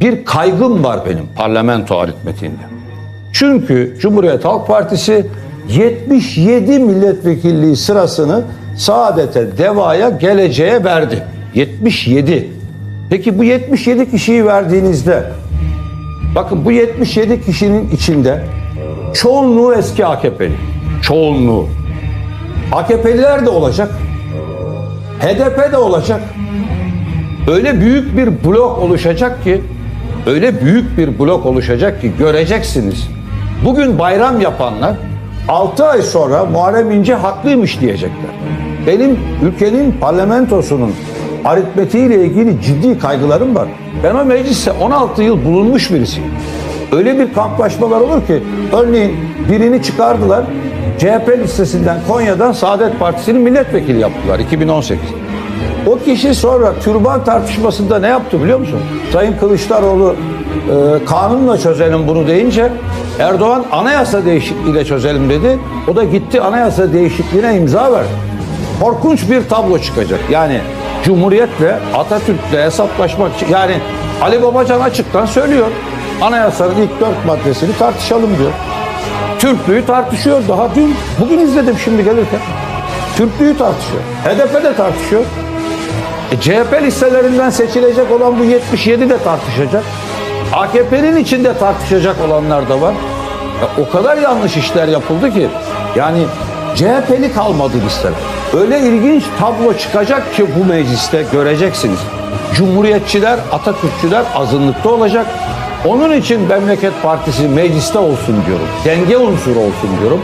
bir kaygım var benim parlamento aritmetiğinde. Çünkü Cumhuriyet Halk Partisi 77 milletvekilliği sırasını Saadet'e, Deva'ya, Geleceğe verdi. 77. Peki bu 77 kişiyi verdiğinizde bakın bu 77 kişinin içinde çoğunluğu eski AKP'li. Çoğunluğu. AKP'liler de olacak. HDP de olacak. Öyle büyük bir blok oluşacak ki öyle büyük bir blok oluşacak ki göreceksiniz. Bugün bayram yapanlar 6 ay sonra Muharrem İnce haklıymış diyecekler. Benim ülkenin parlamentosunun aritmetiğiyle ilgili ciddi kaygılarım var. Ben o mecliste 16 yıl bulunmuş birisiyim. Öyle bir kamplaşmalar olur ki örneğin birini çıkardılar. CHP listesinden Konya'dan Saadet Partisi'nin milletvekili yaptılar 2018. O kişi sonra türban tartışmasında ne yaptı biliyor musun? Sayın Kılıçdaroğlu e, kanunla çözelim bunu deyince Erdoğan anayasa değişikliğiyle çözelim dedi. O da gitti anayasa değişikliğine imza verdi. Korkunç bir tablo çıkacak. Yani Cumhuriyet'le Atatürk'le hesaplaşmak için yani Ali Babacan açıktan söylüyor. Anayasanın ilk dört maddesini tartışalım diyor. Türklüğü tartışıyor. Daha dün, bugün izledim şimdi gelirken. Türklüğü tartışıyor. HDP de tartışıyor. E, CHP listelerinden seçilecek olan bu 77 de tartışacak. AKP'nin içinde tartışacak olanlar da var. Ya, o kadar yanlış işler yapıldı ki yani CHP'li kalmadı listeler. Öyle ilginç tablo çıkacak ki bu mecliste göreceksiniz. Cumhuriyetçiler, Atatürkçüler azınlıkta olacak. Onun için Memleket Partisi mecliste olsun diyorum. Denge unsuru olsun diyorum.